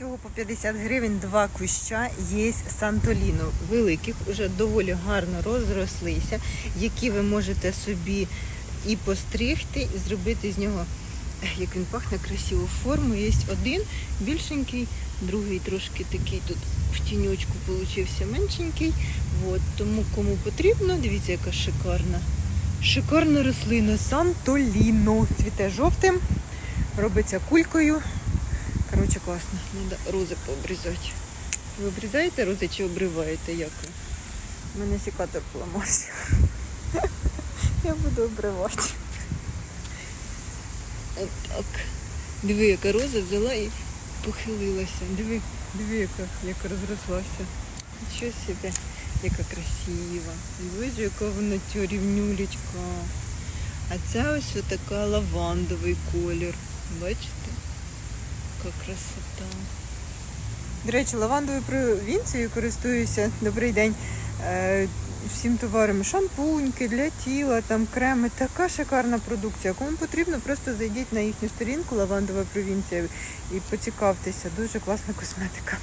Всього по 50 гривень два куща є Сантоліно великих, уже доволі гарно розрослися, які ви можете собі і постригти, і зробити з нього, як він пахне, красиву форму. Є один більшенький, другий трошки такий тут в тіньочку получився меншенький. От, тому кому потрібно, дивіться, яка шикарна. Шикарна рослина Сантоліно. Цвіте жовтим, робиться кулькою. Коротше, класно. Треба рози пообрізати. Ви обрізаєте рози чи обриваєте? Як ви? У мене секатор поламався. Я буду обривати. Отак. Диви, яка роза взяла і похилилася. Диви, диви, яка, яка розрослася. Нічого собі, яка красива. Боже, яка вона ця рівнюлечка. А ця ось така лавандовий колір. Бачите? Яка красота. До речі, лавандовою провінцією користуюся. Добрий день. Е, всім товарами. Шампуньки для тіла, там креми. Така шикарна продукція. Кому потрібно, просто зайдіть на їхню сторінку Лавандова провінція і поцікавтеся. Дуже класна косметика.